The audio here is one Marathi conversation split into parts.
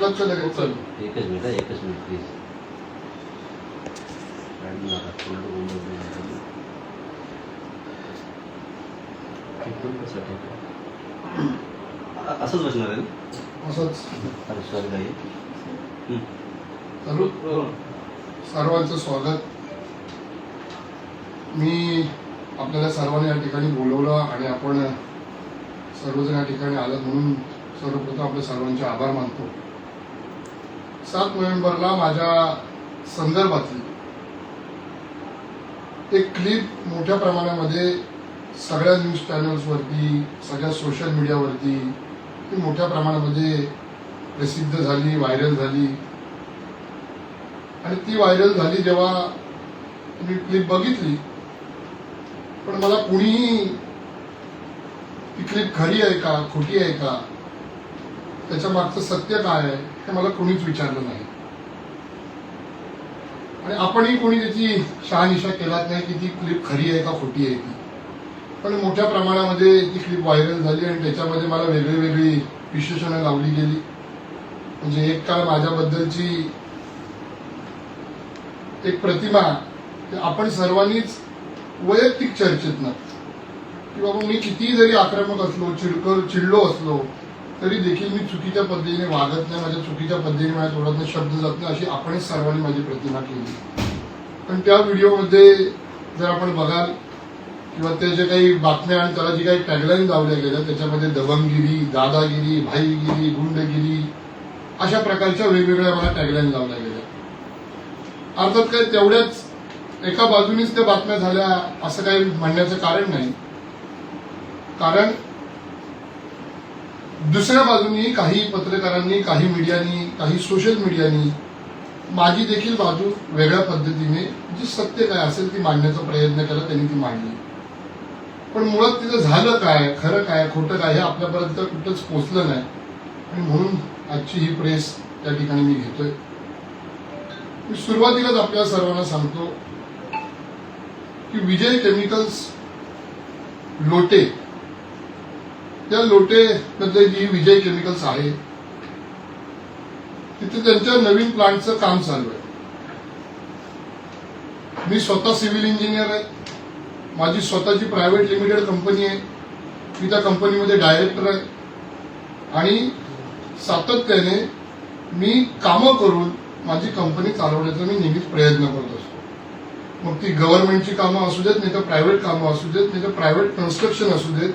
लक्ष लगेच चालू एकच मिनिट एकच मिनिट प्लीज असंच बसणार आहे असंच. अरे सॉरी ताई. चालू सर्वांचं स्वागत. मी आपल्याला सर्वांनी या ठिकाणी बोलवलं आणि आपण सर्वजण या ठिकाणी आलं म्हणून सर्वप्रथम आपल्या सर्वांचे आभार मानतो. सात नोव्हेंबरला माझ्या संदर्भातली एक क्लिप मोठ्या प्रमाणामध्ये सगळ्या न्यूज चॅनल्सवरती सगळ्या सोशल मीडियावरती ती मोठ्या प्रमाणामध्ये प्रसिद्ध झाली व्हायरल झाली. आणि ती व्हायरल झाली जेव्हा मी क्लिप बघितली पण मला कुणीही ती क्लिप खरी आहे का खोटी आहे का त्याच्या मागचं सत्य काय आहे हे मला कुणीच विचारलं नाही. आणि आपणही कोणी त्याची शहानिशा केलाच नाही की ती क्लिप खरी आहे का खोटी आहे ती. पण मोठ्या प्रमाणामध्ये ती क्लिप व्हायरल झाली आणि त्याच्यामध्ये मला वेगळी वेगळी विश्लेषणं लावली गेली. म्हणजे एक काळ माझ्याबद्दलची एक प्रतिमा आपण सर्वांनीच वैयक्तिक चर्चेतनं की बाबा मी कितीही जरी आक्रमक असलो चिडकर चिडलो असलो तरी देखील मी चुकीच्या पद्धतीने वागत नाही माझ्या चुकीच्या पद्धतीने माझ्या तोंडातून शब्द जात नाही अशी आपणच सर्वांनी माझी प्रतिमा केली. पण त्या व्हिडिओमध्ये जर आपण बघाल किंवा त्याच्या काही बातम्या आणि त्याला जी काही टॅगलाईन लावल्या गेल्या त्याच्यामध्ये दबंगगिरी दादागिरी भाईगिरी गुंडगिरी अशा प्रकारच्या वेगवेगळ्या मला टॅगलाईन लावल्या गेल्या. अर्थात काय तेवढ्याच एका बाजूनीच त्या बातम्या झाल्या असं काही म्हणण्याचं कारण नाही. कारण दुसऱ्या बाजूनी काही पत्रकारांनी काही मीडियानी काही सोशल मीडियानी माझी देखील बाजू वेगळ्या पद्धतीने जी सत्य काय असेल ती मांडण्याचा प्रयत्न केला त्यांनी ती मांडली. पण मुळात तिचं झालं काय खरं काय खोटं काय हे आपल्यापर्यंत कुठंच पोचलं नाही. आणि म्हणून आजची ही प्रेस त्या ठिकाणी मी घेतोय. मी सुरुवातीलाच आपल्या सर्वांना सांगतो की विजय केमिकल्स लोटे त्या लोटे मधले जी विजय केमिकल्स आहे तिथे त्यांच्या नवीन प्लांटचं काम चालू आहे. मी स्वतः सिव्हिल इंजिनियर आहे. माझी स्वतःची प्रायव्हेट लिमिटेड कंपनी आहे. मी त्या कंपनीमध्ये डायरेक्टर आहे. आणि सातत्याने मी कामं करून माझी कंपनी चालवण्याचा मी नेहमीच प्रयत्न करत असतो. मग ती गव्हर्नमेंटची कामं असू देत नाही तर प्रायव्हेट कामं असू देत नाही तर प्रायव्हेट कन्स्ट्रक्शन असू देत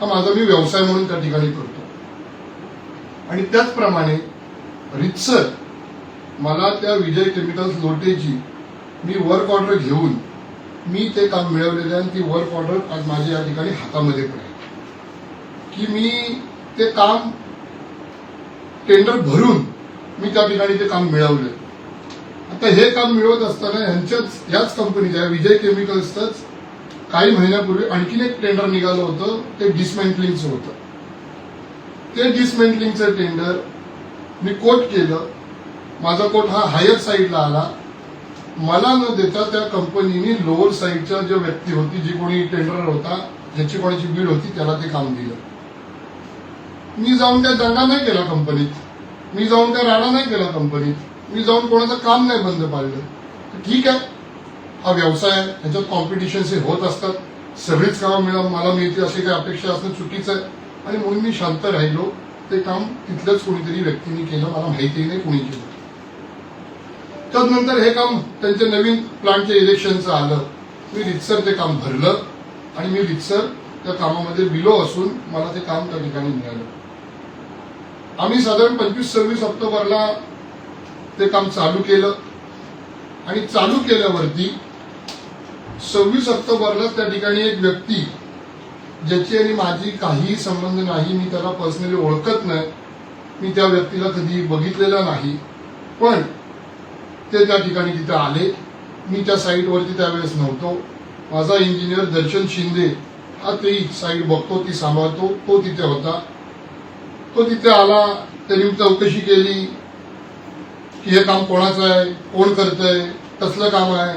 हा माझा मी व्यवसाय म्हणून त्या ठिकाणी करतो. आणि त्याचप्रमाणे रितसर मला त्या विजय केमिकल्स लोटेची मी वर्क ऑर्डर घेऊन मी ते काम मिळवलेले आहे आणि ती वर्क ऑर्डर आज माझ्या या ठिकाणी हातामध्ये पण आहे की मी ते काम टेंडर भरून मी त्या ठिकाणी ते काम मिळवलं. आता हे काम मिळवत असताना ह्यांच्याच याच कंपनीच्या विजय केमिकल्सच काही महिन्यापूर्वी आणखीन एक टेंडर निघालं होतं ते डिसमेंटलिंगचं होतं. ते डिसमेंटलिंगचं टेंडर मी कोट केलं. माझा कोट हा हायर साईडला आला. मला न देता त्या कंपनीने लोअर साईडच्या ज्या व्यक्ती होती जी कोणी टेंडर होता ज्याची कोणाची बीड होती त्याला ते काम दिलं. मी जाऊन त्या दंगा नाही केला कंपनीत मी जाऊन त्या राडा नाही केला कंपनीत मी जाऊन कोणाचं काम नाही बंद पाडलं. ठीक आहे. हा व्यवसाय ह्याच्यात कॉम्पिटिशन्स हे होत असतात. सगळीच कामं मिळा मला मिळतील अशी काही अपेक्षा असणं चुकीचं आहे. आणि म्हणून मी शांत राहिलो. ते काम तिथल्याच कोणीतरी व्यक्तीने केलं मला माहितीही नाही कोणी केलं. त्यानंतर हे काम त्यांच्या नवीन प्लांटच्या इलेक्शनचं आलं. मी रितसर ते काम भरलं. आणि मी रितसर त्या कामामध्ये विलो असून मला ते काम त्या ठिकाणी मिळालं. आम्ही साधारण पंचवीस सव्वीस ऑक्टोबरला ते काम चालू केलं. आणि चालू केल्यावरती सव्वीस ऑक्टोबरला त्या ठिकाणी एक व्यक्ती ज्याची आणि माझी काहीही संबंध नाही मी त्याला पर्सनली ओळखत नाही मी त्या व्यक्तीला कधी बघितलेला नाही पण ते त्या ठिकाणी तिथे आले. मी त्या साईटवरती त्यावेळेस नव्हतो. माझा इंजिनियर दर्शन शिंदे हा ती साईट बघतो ती सांभाळतो तो तिथे होता. तो तिथे आला त्यांनी चौकशी केली की हे काम कोणाचं आहे कोण करतंय कसलं काम आहे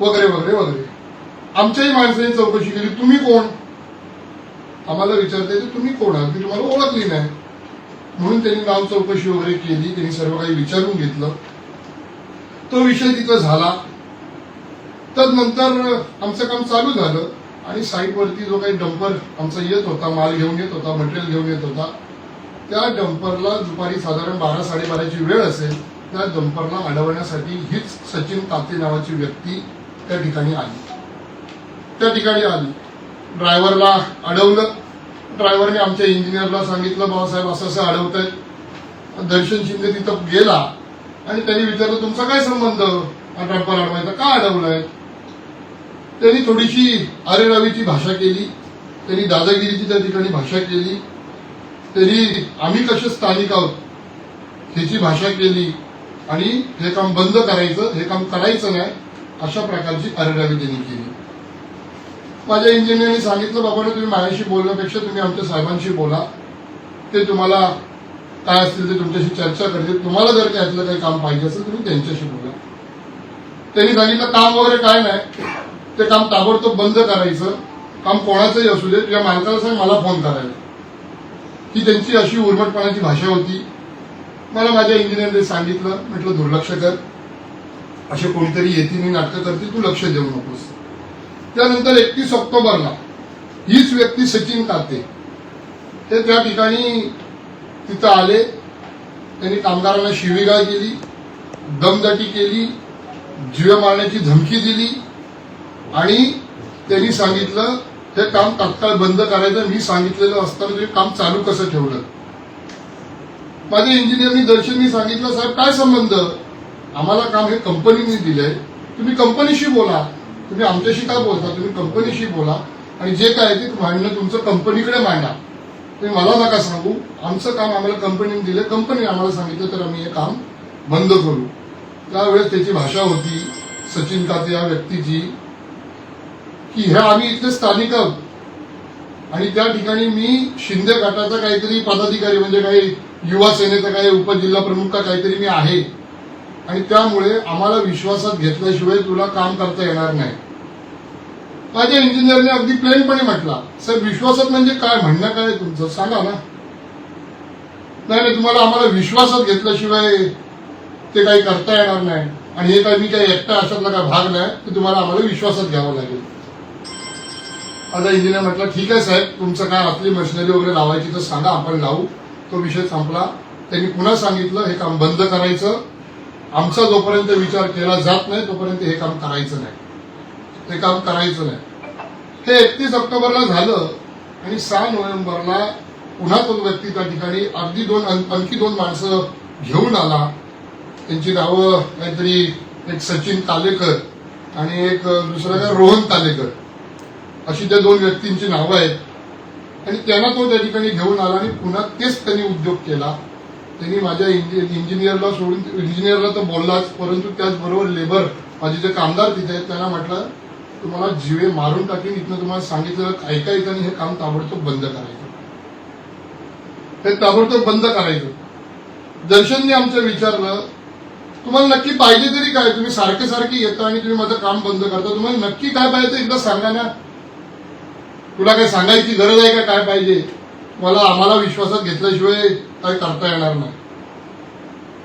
वगैरे वगैरे वगैरे. आमच्याही माणसाने चौकशी केली तुम्ही कोण? आम्हाला विचारते की तुम्ही कोण? आहात मी तुम्हाला ओळखली नाही. म्हणून त्यांनी नाव चौकशी वगैरे केली त्यांनी सर्व काही विचारून घेतलं. तो विषय तिथं झाला. तदनंतर आमचं काम चालू झालं आणि साईटवरती जो काही डंपर आमचा येत होता माल घेऊन येत होता मटेरियल घेऊन येत होता त्या डंपरला दुपारी साधारण बारा साडेबाराची वेळ असेल त्या डंपरला अडवण्यासाठी हीच सचिन ताते नावाची व्यक्ती त्या ठिकाणी आली. त्या ठिकाणी आली. ड्रायव्हरला अडवलं. ड्रायव्हरने आमच्या इंजिनियरला सांगितलं बाबासाहेब असं असं अडवत दर्शन शिंदे तिथं गेला आणि त्यांनी विचारलं तुमचा काय संबंध? हा अडवायचा का अडवलाय? त्यांनी थोडीशी अरेरावीची भाषा केली. त्यांनी दादागिरीची त्या ठिकाणी भाषा केली. त्यांनी आम्ही कसे स्थानिक आहोत? ह्याची भाषा केली. आणि हे काम बंद करायचं हे काम करायचं नाही. अशा प्रकारची अरेरावी त्यांनी केली. माझ्या इंजिनियरने सांगितलं बाबा तुम्ही माझ्याशी बोलण्यापेक्षा तुम्ही आमच्या साहेबांशी बोला. ते तुम्हाला काय असतील ते तुमच्याशी चर्चा करतील. तुम्हाला जर त्यातलं काही काम पाहिजे असेल तुम्ही त्यांच्याशी बोला. त्यांनी सांगितलं काम वगैरे काय नाही. ते काम ताबडतोब बंद करायचं. काम कोणाचंही असू दे. तुझ्या मालकाला सांग मला फोन करायला. ही त्यांची अशी उर्मटपणाची भाषा होती. मला माझ्या इंजिनियरने सांगितलं. म्हटलं दुर्लक्ष कर. असे कोणीतरी येतील आणि नाटकं करतील तू लक्ष देऊ नकोस. त्यानंतर एकतीस ऑक्टोबरला हीच व्यक्ती सचिन काते. हे त्या ठिकाणी तिथं आले. त्यांनी कामगारांना शिवीगाळ केली दमदाटी केली जीव मारण्याची धमकी दिली आणि त्यांनी सांगितलं हे काम तात्काळ बंद करायचं. मी सांगितलेलं असताना तुम्ही काम चालू कसं ठेवलं? माझ्या इंजिनियरनी दर्शननी सांगितलं साहेब काय संबंध? आम्हाला काम हे कंपनीने दिलंय. तुम्ही कंपनीशी बोला. तुम्ही आमच्याशी काय बोलता? तुम्ही कंपनीशी बोला. आणि जे काय आहे ते भांडणं तुमचं कंपनीकडे मांडा. तुम्ही मला नका सांगू. आमचं काम आम्हाला कंपनीने दिलं कंपनी आम्हाला सांगितलं तर आम्ही हे काम बंद करू. त्यावेळेस त्याची भाषा होती सचिन काते या व्यक्तीची की ह्या आम्ही इथले स्थानिक आहोत. आणि त्या ठिकाणी मी शिंदे गटाचा काहीतरी पदाधिकारी म्हणजे काही युवा सेनेचा काही उपजिल्हा प्रमुख का काहीतरी मी आहे. आणि त्यामुळे आम्हाला विश्वासात घेतल्याशिवाय तुला काम करता येणार नाही. माझ्या इंजिनियरने अगदी प्लेनपणे म्हटला साहेब विश्वासात म्हणजे काय? म्हणणं काय तुमचं? सांगा ना. नाही नाही तुम्हाला आम्हाला विश्वासात घेतल्याशिवाय ते काही करता येणार नाही. आणि हे काय मी काही एकटा अशातला काय भाग नाही ते तुम्हाला आम्हाला विश्वासात घ्यावं लागेल. आता इंजिनियर म्हटलं ठीक आहे साहेब तुमचं काय आपली मशिनरी वगैरे लावायची तर सांगा आपण लावू. तो विषय संपला. त्यांनी पुन्हा सांगितलं हे काम बंद करायचं. आमचा जोपर्यंत विचार केला जात नाही तोपर्यंत हे काम करायचं नाही. ते काम करायचं नाही. हे एकतीस ऑक्टोबरला झालं आणि सहा नोव्हेंबरला पुन्हा तो व्यक्ती त्या ठिकाणी अगदी दोन आणखी दोन माणसं घेऊन आला. त्यांची नावं काहीतरी एक सचिन तालेकर आणि एक दुसरं काय रोहन तालेकर अशी त्या दोन व्यक्तींची नावं आहेत. आणि त्यांना तो त्या ठिकाणी घेऊन आला आणि पुन्हा तेच त्यांनी उद्योग केला. त्यांनी माझ्या इंजिनियरला सोडून इंजिनियरला तर बोललाच परंतु त्याचबरोबर लेबर माझे जे कामगार तिथे आहेत त्यांना म्हटलं तुम्हाला जीवे मारून टाकीन इथनं तुम्हाला सांगितलं ऐकायचं आणि हे काम ताबडतोब बंद करायचं. हे ताबडतोब बंद करायचं. दर्शनने आमचं विचारलं तुम्हाला नक्की पाहिजे तरी काय? तुम्ही सारखे सारखे येता आणि तुम्ही माझं काम बंद करता. तुम्हाला नक्की काय पाहिजे एकदा सांगा ना. तुला काय सांगायची गरज आहे का? काय पाहिजे? मला आम्हाला विश्वासात घेतल्याशिवाय काय करता येणार नाही.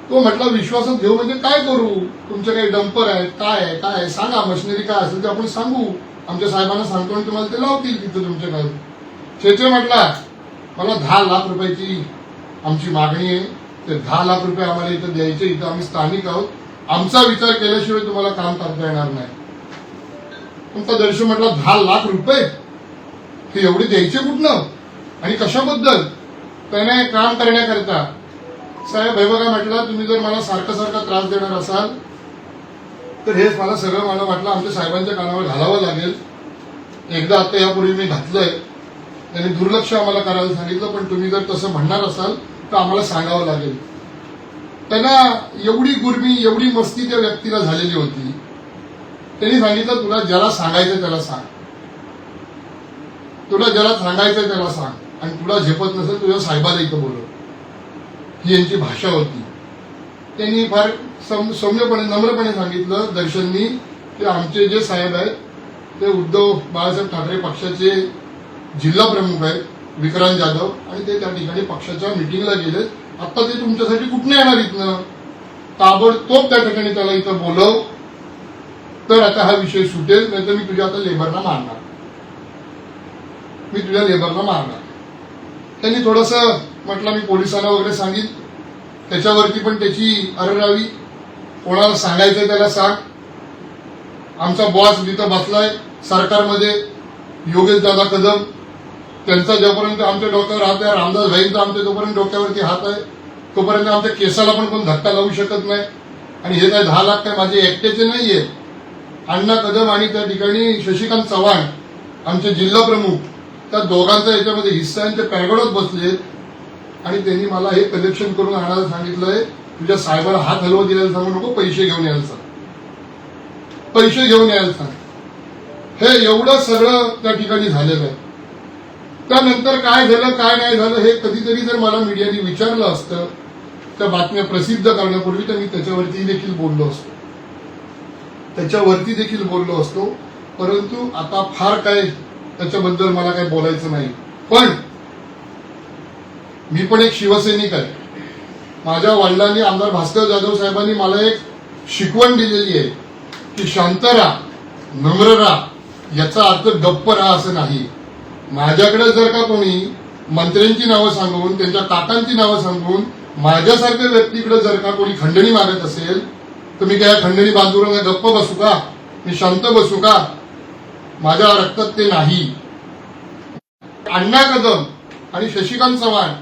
तो म्हटला विश्वासात घेऊ म्हणजे काय करू? तुमचे काही डंपर आहेत काय आहे काय आहे? सांगा मशिनरी काय असेल ते आपण सांगू. आमच्या साहेबांना सांगतो आणि तुम्हाला ते लावतील तिथं तुमच्या काय शेचे म्हटला मला दहा लाख रुपयाची आमची मागणी आहे. ते दहा लाख रुपये आम्हाला इथं द्यायचे. इथं आम्ही स्थानिक आहोत. आमचा विचार केल्याशिवाय तुम्हाला काम करता येणार नाही. तुमचा दर्शन म्हटला दहा लाख रुपये? हे एवढे द्यायचे कुठनं? आणि कशाबद्दल? त्याने काम करण्याकरता साहेब हे बघा म्हटलं तुम्ही जर मला सारखं सारखा त्रास देणार असाल तर हेच मला सगळं मला वाटलं आमच्या साहेबांच्या कानावर घालावं लागेल. एकदा आता यापूर्वी मी घातलंय. त्यांनी दुर्लक्ष आम्हाला करायला सांगितलं पण तुम्ही जर तसं म्हणणार असाल तर आम्हाला सांगावं लागेल. त्यांना एवढी गुरमी एवढी मस्ती त्या व्यक्तीला झालेली होती. त्यांनी सांगितलं तुला ज्याला सांगायचं त्याला सांग. तुला ज्याला सांगायचं त्याला सांग. आणि तुला झेपत नसेल तुझ्या साहेबाला इथं बोलव. ही यांची भाषा होती. त्यांनी फार सम- सौम्यपणे नम्रपणे सांगितलं दर्शननी की आमचे जे साहेब आहेत ते उद्धव बाळासाहेब ठाकरे पक्षाचे जिल्हा प्रमुख आहेत विक्रांत जाधव आणि ते त्या ठिकाणी पक्षाच्या मिटिंगला गेले. आता ते तुमच्यासाठी कुठनं येणार इथनं? ताबडतोब त्या ठिकाणी त्याला इथं बोलव. तर आता हा विषय सुटेल नाही तर मी तुझ्या आता लेबरला मारणार. मी तुझ्या लेबरला मारणार. त्यांनी थोडस म्हटलं मी पोलिसांना वगैरे सांगेन. त्याच्यावरती पण त्याची अररावी. कोणाला सांगायचंय त्याला सांग. आमचा बॉस तिथं बसलाय सरकारमध्ये योगेश दादा कदम. त्यांचा जोपर्यंत आमच्या डोक्यावर हात आहे रामदास भाईंचा आमच्या जोपर्यंत डोक्यावरती हात आहे तोपर्यंत आमच्या केसाला पण कोण धक्का लावू शकत नाही. आणि हे काय दहा लाख काय माझे एकट्याचे नाहीये. अण्णा कदम आणि त्या ठिकाणी शशिकांत चव्हाण आमचे जिल्हा प्रमुख त्या दोघांचा याच्यामध्ये हिस्सा आहे आणि ते पॅगडत बसलेत आणि त्यांनी मला हे कलेक्शन करून आणायला सांगितलंय तुझ्या साहेबाला हात हलवत दिल्याला सांगू नको पैसे घेऊन यायला सांग. पैसे घेऊन यायला सांग. हे एवढं सगळं त्या ठिकाणी झालेलं आहे. त्यानंतर काय झालं काय नाही झालं हे कधीतरी जर मला मीडियाने विचारलं असतं त्या बातम्या प्रसिद्ध करण्यापूर्वी तर मी त्याच्यावरती देखील बोललो असतो. त्याच्यावरती देखील बोललो असतो. परंतु आता फार काय त्याच्याबद्दल मला काही बोलायचं नाही. पण मी पण एक शिवसैनिक आहे. माझ्या वडिलांनी आमदार भास्कर जाधव साहेबांनी मला एक शिकवण दिलेली आहे की शांत राहा नम्र राहा. याचा अर्थ गप्प राहा असं नाही. माझ्याकडे जर का कोणी मंत्र्यांची नावं सांगून त्यांच्या काकांची नावं सांगून माझ्यासारख्या व्यक्तीकडे जर का कोणी खंडणी मागत असेल तर मी काय खंडणी बांधून गप्प बसू का? मी शांत बसू का? माझ्या रक्तात ते नाही. अण्णा कदम आणि शशिकांत चव्हाण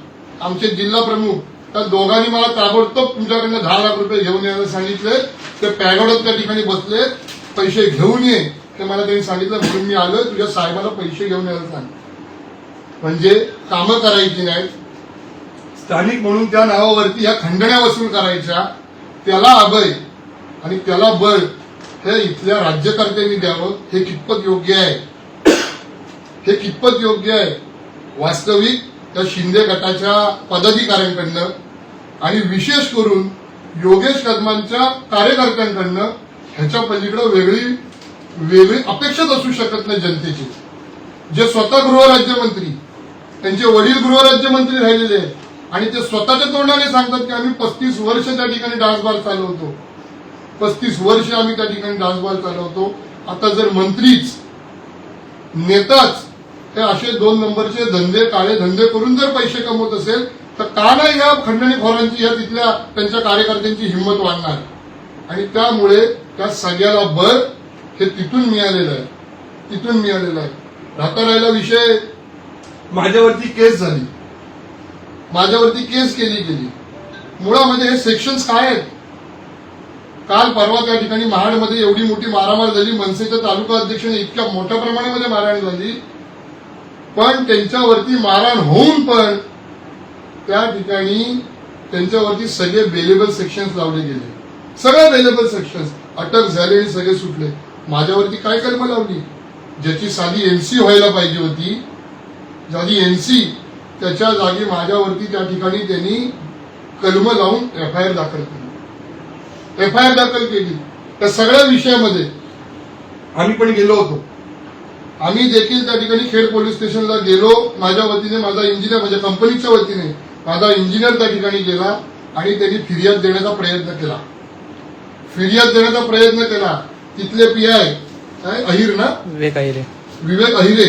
आमचे जिल्हा प्रमुख त्या दोघांनी मला ताबडतोब तुमच्याकडनं दहा लाख रुपये घेऊन यायला सांगितले. ते पॅगोडात त्या ठिकाणी बसले. पैसे घेऊन ये ते मला त्यांनी सांगितलं. म्हणून मी आलो तुझ्या साहेबाला पैसे घेऊन यायला सांग म्हणजे कामं करायची नाहीत. स्थानिक म्हणून त्या नावावरती ह्या खंडण्या वसूल करायच्या. त्याला अभय आणि त्याला बळ. हे इथल्या राज्यकर्त्यांनी द्यावं हे कितपत योग्य आहे? हे कितपत योग्य आहे? वास्तविक त्या शिंदे गटाच्या पदाधिकाऱ्यांकडनं आणि विशेष करून योगेश कदमांच्या कार्यकर्त्यांकडनं ह्याच्या पलीकडे वेगळी वेगळी अपेक्षाच असू शकत नाही जनतेची. जे स्वतः गृहराज्यमंत्री त्यांचे वडील गृहराज्यमंत्री राहिलेले आहेत. आणि ते स्वतःच्या तोंडाने सांगतात की आम्ही पस्तीस वर्ष त्या ठिकाणी डान्स बार चालवतो. पस्तीस वर्ष आम्ही त्या ठिकाणी डान्स बार चालवतो. आता जर मंत्रीच नेताच हे असे दोन नंबरचे धंदे काळे धंदे करून जर पैसे कमवत असेल तर का नाही या खंडणीखोरांची या तिथल्या त्यांच्या कार्यकर्त्यांची हिंमत वाढणार? आणि त्यामुळे त्या सगळ्याला बळ हे तिथून मिळालेलं आहे. तिथून मिळालेलं आहे. राहता राहिला विषय माझ्यावरती केस झाली. माझ्यावरती केस केली गेली. मुळामध्ये हे सेक्शन्स काय आहेत? काल परवा त्या ठिकाणी महाडमध्ये एवढी मोठी मारामार झाली. मनसेच्या तालुका अध्यक्षाने इतक्या मोठ्या प्रमाणामध्ये मारहाण झाली. पण त्यांच्यावरती मारहाण होऊन पण त्या ठिकाणी त्यांच्यावरती सगळे बेलेबल सेक्शन्स लावले गेले. सगळे बेलेबल सेक्शन्स अटक झाले आणि सगळे सुटले. माझ्यावरती काय कलम लावली? ज्याची साधी एनसी व्हायला पाहिजे होती. झाली एनसी त्याच्या जागी माझ्यावरती त्या ठिकाणी त्यांनी कलम लावून एफ आय आर दाखल केली. एफ आय आर दाखल केली. त्या सगळ्या विषयामध्ये आम्ही पण गेलो होतो. आम्ही देखील त्या ठिकाणी खेड पोलीस स्टेशनला गेलो. माझ्या वतीने माझा इंजिनियर माझ्या कंपनीच्या वतीने माझा इंजिनियर त्या ठिकाणी गेला आणि त्यांनी फिर्याद देण्याचा प्रयत्न केला. फिर्याद देण्याचा प्रयत्न केला. तिथले पी आय काय? अहिर ना? विवेक आहे रे विवेक अहिरे.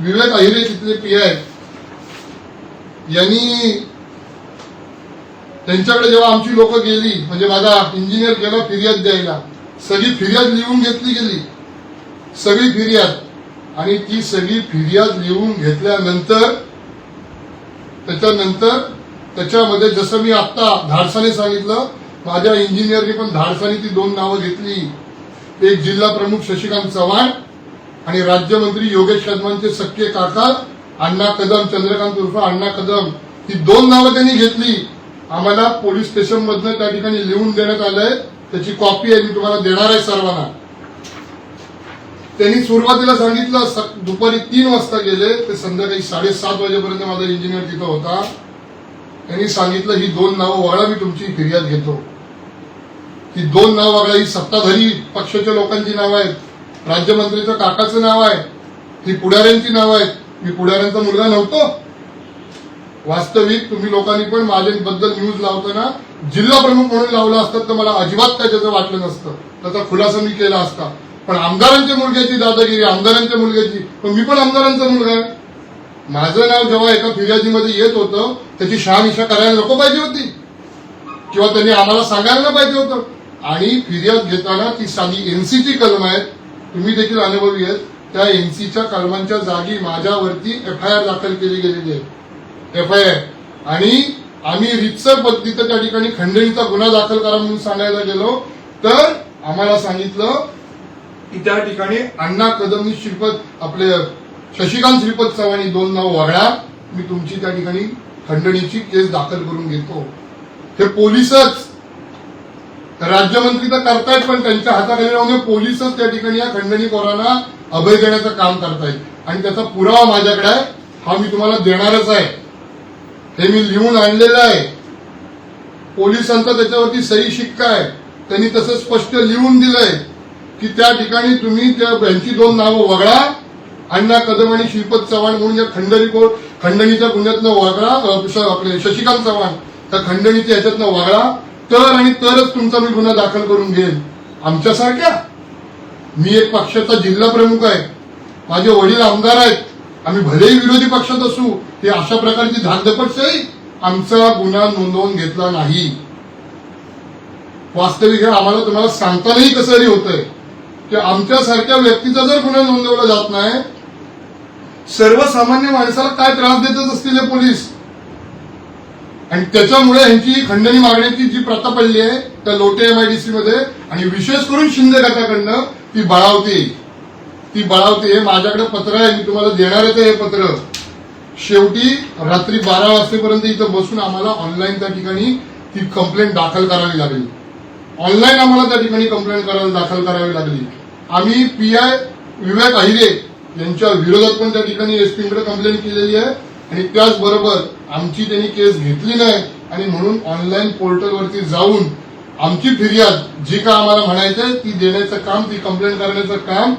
विवेक अहिरे तिथले पी आय यांनी त्यांच्याकडे जेव्हा आमची लोक गेली म्हणजे माझा इंजिनियर गेला फिर्याद द्यायला. सगळी फिर्याद लिहून घेतली गेली. सगळी फिर्याद. आणि ती सगळी फिर्याद लिहून घेतल्यानंतर त्याच्यानंतर त्याच्यामध्ये जसं मी आत्ता धाडसाने सांगितलं माझ्या इंजिनियरने पण धाडसाने ती दोन नावं घेतली. एक जिल्हा प्रमुख शशिकांत चव्हाण आणि राज्यमंत्री योगेश कदमांचे सख्खे काका अण्णा कदम चंद्रकांत उर्फ अण्णा कदम. ही दोन नावं त्यांनी घेतली. आम्हाला पोलीस स्टेशन मधनं त्या ठिकाणी लिहून देण्यात आलंय. त्याची कॉपी आहे मी तुम्हाला देणार आहे सर्वांना. त्यांनी सुरुवातीला सांगितलं स- दुपारी तीन वाजता गेले ते संध्याकाळी साडेसात वाजेपर्यंत माझा इंजिनियर तिथं होता. त्यांनी सांगितलं ही दोन नावं वगळा मी तुमची फिर्याद घेतो. ही दोन नावं वगळा ही सत्ताधारी पक्षाच्या लोकांची नावं आहेत. राज्यमंत्रीचं काकाचं नाव आहे. ही पुढाऱ्यांची नावं आहेत. मी पुढाऱ्यांचा मुलगा नव्हतो. वास्तविक तुम्ही लोकांनी पण माझ्याबद्दल न्यूज लावताना जिल्हा प्रमुख म्हणून लावलं असतं तर मला अजिबात काय त्याचं वाटलं नसतं. त्याचा खुलासा मी केला असता. पण आमदारांच्या मुलग्याची दादागिरी आमदारांच्या मुलग्याची पण मी पण आमदारांचा मुलगा आहे. माझं नाव जेव्हा एका फिर्यादीमध्ये येत होतं त्याची शहानिशा करायला नको पाहिजे होती. किंवा त्यांनी आम्हाला सांगायला पाहिजे होतं. आणि फिर्याद घेताना ती साधी एनसीची कलम आहेत तुम्ही देखील अनुभवी आहेत त्या एनसीच्या कलमांच्या जागी माझ्यावरती एफ आय आर दाखल केली गेलेली आहे. एफ आय आर आणि आम्ही रितसर पद्धतीनं त्या ठिकाणी खंडणीचा गुन्हा दाखल करा म्हणून सांगायला गेलो तर आम्हाला सांगितलं की त्या ठिकाणी अण्णा कदमनी श्रीपद आपले शशिकांत श्रीपद चव्हाणी दोन नाव वगळा मी तुमची त्या ठिकाणी खंडणीची केस दाखल करून घेतो. हे पोलीसच. राज्यमंत्री तर करतायत पण त्यांच्या हाताखाली राहून पोलीसच त्या ठिकाणी या खंडणी कोरांना अभय देण्याचं काम करतायत. आणि त्याचा पुरावा माझ्याकडे आहे. हा मी तुम्हाला देणारच आहे. हे मी लिहून आणलेलं आहे. पोलिसांचा त्याच्यावरती सही शिक्का आहे. त्यांनी तसं स्पष्ट लिहून दिलंय की त्या ठिकाणी तुम्ही त्या यांची दोन नावं वगळा अण्णा कदम आणि श्रीपद चव्हाण म्हणून या खंडणी खंडणीच्या गुन्ह्यातनं वगळा आपले शशिकांत चव्हाण त्या खंडणीच्या ह्याच्यातनं वगळा. तर आणि तरच तुमचा मी गुन्हा दाखल करून घेईन. आमच्यासारख्या? मी एक पक्षाचा जिल्हा प्रमुख आहे. माझे वडील आमदार आहेत. आम्ही भलेही विरोधी पक्षात असू ते अशा प्रकारची धाकधपटशाही आमचा गुन्हा नोंदवून घेतला नाही. वास्तविक हे आम्हाला तुम्हाला सांगतानाही कसं तरी होतंय की आमच्यासारख्या व्यक्तीचा जर गुन्हा नोंदवला जात नाही सर्वसामान्य माणसाला काय त्रास देतच असतील हे पोलीस? आणि त्याच्यामुळे यांची खंडणी मागण्याची जी प्रथा पडली आहे त्या लोटे एमआयडीसी मध्ये आणि विशेष करून शिंदे गटाकडनं ती बळावते. ती बळावते. हे माझ्याकडे पत्र आहे मी तुम्हाला देणारच आहे हे पत्र. शेवटी रात्री बारा वाजेपर्यंत इथं बसून आम्हाला ऑनलाईन त्या ठिकाणी ती कंप्लेंट दाखल करावी लागली. ऑनलाईन आम्हाला त्या ठिकाणी कंप्लेंट करायला दाखल करावी लागली. आम्ही पी आय विवेक अहिरे यांच्या विरोधात पण त्या ठिकाणी एसपीकडे कंप्लेंट केलेली आहे आणि त्याचबरोबर आमची त्यांनी केस घेतली नाही आणि म्हणून ऑनलाईन पोर्टलवरती जाऊन आमची फिर्याद जी का आम्हाला म्हणायचंय ती देण्याचं काम ती कंप्लेंट करण्याचं काम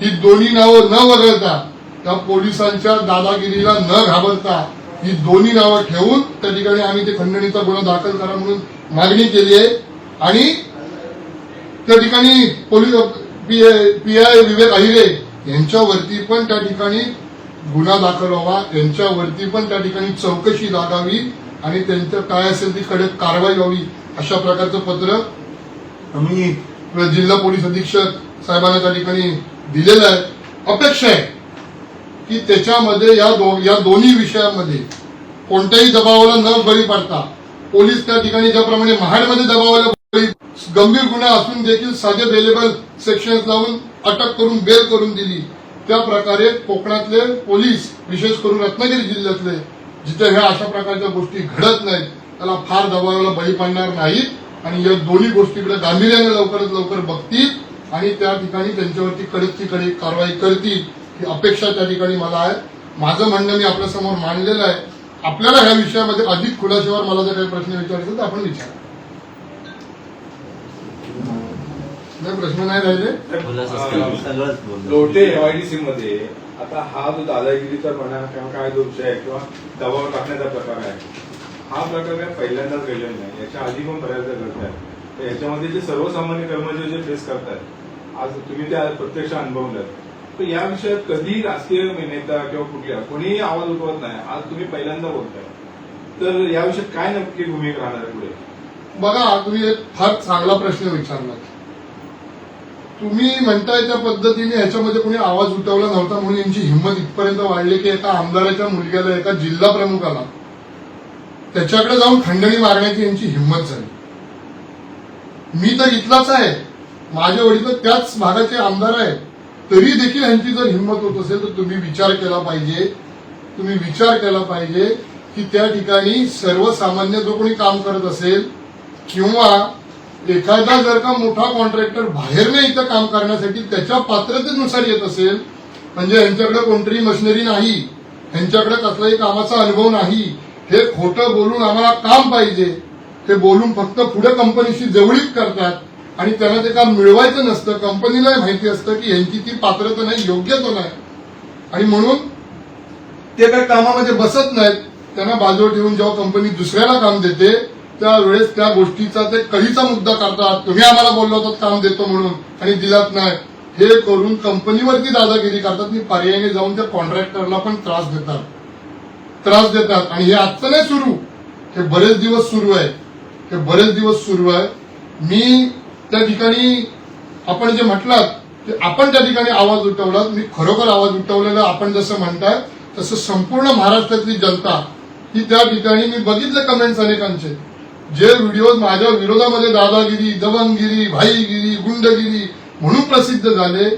ही दोन्ही नावं न वगळता त्या पोलिसांच्या दादागिरीला न घाबरता ही दोन्ही नावं ठेवून त्या ठिकाणी आम्ही ते खंडणीचा गुन्हा दाखल करा म्हणून मागणी केली आहे. आणि त्या ठिकाणी police P I Vivek Ahire यांच्यावरती पण त्या ठिकाणी गुन्हा दाखल व्हावा यांच्यावरती पण त्या ठिकाणी चौकशी लागावी आणि त्यांचं काय असेल ती कडक कारवाई व्हावी अशा प्रकारचं पत्र आम्ही जिल्हा पोलीस अधीक्षक साहेबांना त्या ठिकाणी दिलेलं आहे. अपेक्षा आहे की त्याच्यामध्ये या दो या दोन्ही विषयामध्ये कोणत्याही दबावाला न बळी पडता पोलीस त्या ठिकाणी ज्याप्रमाणे महाडमध्ये दबावाला बळी गंभीर गुन्हा असून देखील साधे बेलेबल सेक्शन लावून अटक करून बेल करून दिली. त्या प्रकारे कोकणातले पोलीस विशेष करून रत्नागिरी जिल्ह्यातले जिथे ह्या अशा प्रकारच्या गोष्टी घडत नाहीत त्याला फार दबावाला बळी पडणार नाहीत. आणि या दोन्ही गोष्टीकडे गांभीर्याने लवकरात लवकर बघतील. आणि त्या ठिकाणी त्यांच्यावरती कडकची कडक कारवाई करतील ही अपेक्षा त्या ठिकाणी मला आहे. माझं म्हणणं मी आपल्यासमोर मांडलेलं आहे. आपल्याला ह्या विषयामध्ये अधिक खुलाशावर मला जर काही प्रश्न विचारायचे तर आपण विचारा. नाही प्रश्न नाही राहिले. लोटे एमआयडीसी मध्ये आता हा जो दादागिरीचा म्हणा किंवा काय दोष आहे किंवा दबाव टाकण्याचा प्रकार आहे हा प्रकार काय पहिल्यांदाच घडलेला नाही. याच्या आधी पण बऱ्याचदा घडत आहे. याच्यामध्ये जे सर्वसामान्य कर्मचारी जे फेस करतात आज तुम्ही त्या प्रत्यक्ष अनुभवल्यात तर या विषयात कधी राजकीय नेता किंवा कुठल्या कोणीही आवाज उठवत नाही. आज तुम्ही पहिल्यांदा बोलताय. तर या विषयात काय नक्की भूमिका राहणार आहे पुढे? बघा तुम्ही एक फार चांगला प्रश्न विचारला तुम्ही म्हणताय त्या पद्धतीने ह्याच्यामध्ये कोणी आवाज उठवला नव्हता म्हणून यांची हिंमत इथपर्यंत वाढली की एका आमदाराच्या मुलग्याला एका जिल्हा प्रमुखाला त्याच्याकडे जाऊन खंडणी मारण्याची यांची हिंमत झाली. मी तर इथलाच आहे. माझे वडील तर त्याच भागाचे आमदार आहेत. तरी देखील यांची जर हिंमत होत असेल तर तुम्ही विचार केला पाहिजे. तुम्ही विचार केला पाहिजे की त्या ठिकाणी सर्वसामान्य जो कोणी काम करत असेल किंवा एखादा जर का मोठा कॉन्ट्रॅक्टर बाहेरने इथं काम करण्यासाठी त्याच्या पात्रतेनुसार येत असेल म्हणजे यांच्याकडे कोणतरी मशिनरी नाही यांच्याकडे कसलाही कामाचा अनुभव नाही हे खोटं बोलून आम्हाला काम पाहिजे. ते बोलून फक्त पुढे कंपनीशी जवळीक करतात. आणि त्यांना ते काम मिळवायचं नसतं. कंपनीलाही माहिती असतं की यांची ती पात्रता नाही योग्यता नाही. आणि म्हणून ते काही कामामध्ये बसत नाहीत. त्यांना बाजूवर ठेवून जेव्हा कंपनी दुसऱ्याला काम देते त्यावेळेस त्या गोष्टीचा ते कळीचा मुद्दा करतात तुम्ही आम्हाला बोललो होतात काम देतो म्हणून. आणि दिलात नाही. हे करून कंपनीवरती दादागिरी करतात आणि पर्यायाने जाऊन त्या कॉन्ट्रॅक्टरला पण त्रास देतात. त्रास देतात. आणि हे आजचं नाही सुरू. हे बरेच दिवस सुरू आहे. हे बरेच दिवस सुरू आहे. मी त्या ठिकाणी आपण जे म्हटलात ते आपण त्या ठिकाणी आवाज उठवलात. मी खरोखर आवाज उठवलेला आपण जसं म्हणताय तसं संपूर्ण महाराष्ट्रातली जनता ही त्या ठिकाणी मी बघितले कमेंट्स अनेकांचे. जे व्हिडिओ माझ्या विरोधामध्ये दादागिरी दबंगिरी भाईगिरी गुंडगिरी म्हणून प्रसिद्ध झाले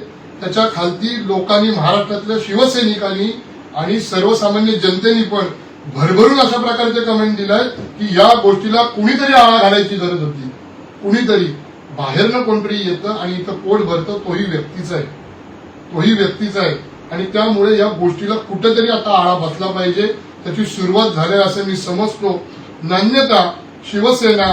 त्याच्या खालती लोकांनी महाराष्ट्रातल्या शिवसैनिकांनी आणि सर्वसामान्य जनतेनी पण भरभरून अशा प्रकारचे कमेंट दिलाय की या गोष्टीला कुणीतरी आळा घालायची गरज होती. कुणीतरी. बाहेरनं कोणतरी येतं आणि इथं पोट भरतं तोही व्यक्तीच आहे. तोही व्यक्तीचा आहे. आणि त्यामुळे या गोष्टीला कुठेतरी आता आळा बसला पाहिजे. त्याची सुरुवात झाली असं मी समजतो. नान्यता शिवसेना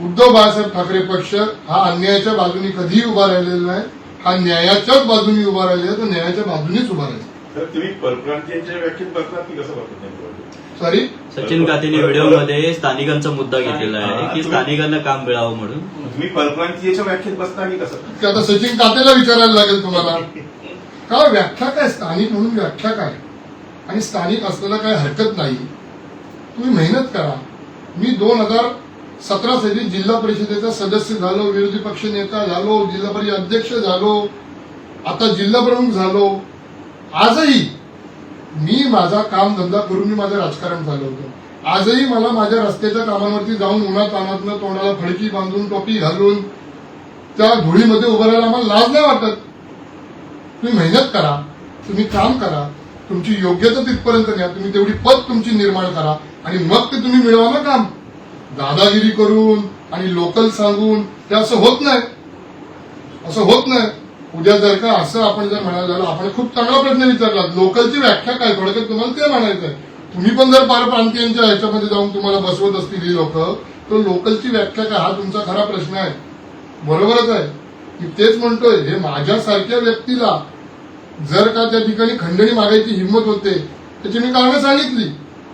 उद्धव बाळासाहेब ठाकरे पक्ष हा अन्यायाच्या बाजूनी कधीही उभा राहिलेला नाही. हा न्यायाच्याच बाजूनी उभा राहिलेला तर न्यायाच्या बाजूनीच उभा राहिला तर तुम्ही परप्रांतीयांच्या व्याख्येत बघतात की कसं बघतात सॉरी सचिन कातेने व्हिडिओमध्ये स्थानिकांचा मुद्दा घेतलेला आहे की स्थानिकांना काम मिळावं म्हणून. तुम्ही परप्रांतीयाच्या व्याख्येत बसता की कसं? आता सचिन तातेला विचारायला लागेल तुम्हाला. का व्याख्या काय? स्थानिक म्हणून व्याख्या काय? आणि स्थानिक असलेला काय हरकत नाही? तुम्ही मेहनत करा. मी दोन हजार सतरा साली जिल्हा परिषदेचा सदस्य झालो विरोधी पक्ष नेता झालो जिल्हा परिषद अध्यक्ष झालो आता जिल्हा प्रमुख झालो. आजही मी माझा काम धंदा करून मी माझं राजकारण चालवतो आजही मला माझ्या रस्त्याच्या कामांवरती जाऊन उन्हात तानातनं तोंडाला फडकी बांधून टोपी घालून त्या धुळीमध्ये उभं राहायला मला लाज नाही वाटत. तुम्ही मेहनत करा तुम्ही काम करा तुमची योग्यता तिथपर्यंत न्या तुम्ही तेवढी पद तुमची निर्माण करा आणि मग ते तुम्ही मिळवा ना काम. दादागिरी करून आणि लोकल सांगून ते असं होत नाही. असं होत नाही. उद्या जर का असं आपण जर म्हणायला झालं आपण खूप चांगला प्रश्न विचारला लोकलची व्याख्या काय? थोडक्यात तुम्हाला ते म्हणायचं आहे. तुम्ही पण जर पारप्रांतीयांच्या ह्याच्यामध्ये जाऊन तुम्हाला बसवत असतील ही लोक तर लोकलची व्याख्या काय? हा तुमचा खरा प्रश्न आहे. बरोबरच आहे. मी तेच म्हणतोय हे माझ्यासारख्या व्यक्तीला जर का त्या ठिकाणी खंडणी मागायची हिंमत होते त्याची मी कारणं सांगितली.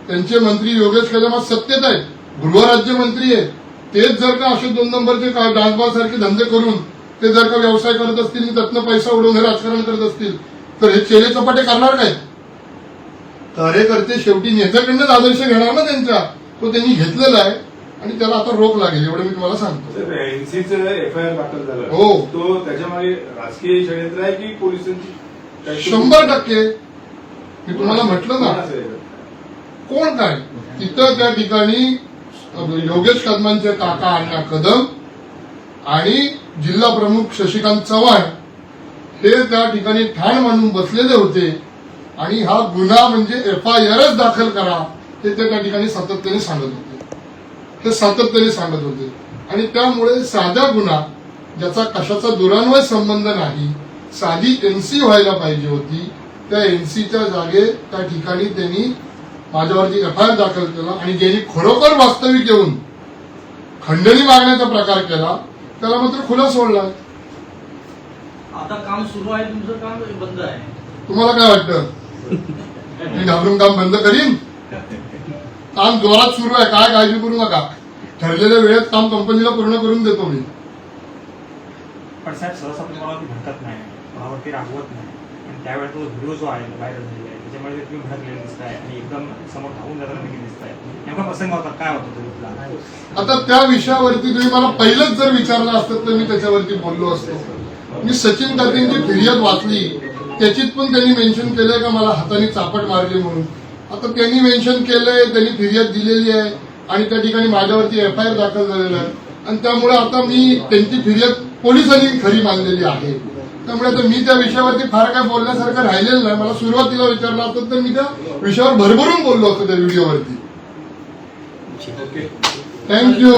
त्यांचे मंत्री योगेश कदम आज सत्तेत आहेत. गृहराज्यमंत्री आहे. तेच जर का असे दोन नंबरचे डान्सबार सारखे धंदे करून ते जर का व्यवसाय करत असतील त्यातनं पैसा उडवून हे राजकारण करत असतील तर हे चेले चपाटे करणार काय? कार्यकर्ते शेवटी नेत्याकडनंच आदर्श घेणार ना त्यांच्या. तो त्यांनी घेतलेला आहे आणि त्याला आता रोख लागेल एवढं मी तुम्हाला सांगतो. एनसीचं एफ आय आर दाखल झालं. हो. तो त्याच्यामागे राजकीय षडयंत्र आहे की पोलिसांची? शंभर टक्के. मी तुम्हाला म्हटलं ना? कोण काय? तिथं त्या ठिकाणी योगेश कदमांचे काका अण्णा कदम आणि जिल्हा प्रमुख शशिकांत चव्हाण हे त्या ठिकाणी ठाण मांडून बसलेले होते. आणि हा गुन्हा म्हणजे एफ आय आरच दाखल करा हे ते त्या ठिकाणी सातत्याने सांगत होते. ते सातत्याने सांगत होते. आणि त्यामुळे साधा गुन्हा ज्याचा कशाचा दुरान्वय संबंध नाही साधी एनसी व्हायला पाहिजे होती. त्या एनसीच्या जागे त्या ठिकाणी त्यांनी माझ्यावरती एफ आय आर दाखल केला आणि ज्यांनी खरोखर वास्तविक येऊन खंडणी मागण्याचा प्रकार केला त्याला मात्र खुला सोडला. आता काम सुरू आहे तुमचं काम बंद आहे. तुम्हाला काय वाटतं? मी घाबरून काम बंद करीन? काम जोरात सुरू आहे काय काळजी करू नका. ठरलेल्या वेळेत काम कंपनीला पूर्ण करून देतो मी. पण साहेब सहसा तुम्हाला ती भटकत नाही. कोणावरती रागवत नाही. आणि त्यावेळेस तो व्हिडिओ जो आहे व्हायरल झालेला त्याच्यामुळे तुम्ही भडकलेले दिसताय आणि एकदम समोर धावून जाताना देखील दिसताय. नेमका प्रसंग होता काय होता तुम्ही आता त्या विषयावरती तुम्ही मला पहिलंच जर विचारलं असतं तर मी त्याच्यावरती बोललो असतो. मी सचिन कातेंची फिर्याद वाचली. त्याचीत पण त्यांनी मेन्शन केलंय का मला हाताने चापट मारली म्हणून. आता त्यांनी मेन्शन केलंय त्यांनी फिर्याद दिलेली आहे आणि त्या ठिकाणी माझ्यावरती एफ आय आर दाखल झालेला आहे. आणि त्यामुळे आता मी त्यांची फिर्याद पोलिसांनी खरी मानलेली आहे. त्यामुळे आता मी त्या विषयावरती फार काय बोलण्यासारखं राहिलेलं नाही. मला सुरुवातीला विचारलं असतं तर मी त्या विषयावर भरभरून बोललो असतो त्या व्हिडिओवरती. थँक्यू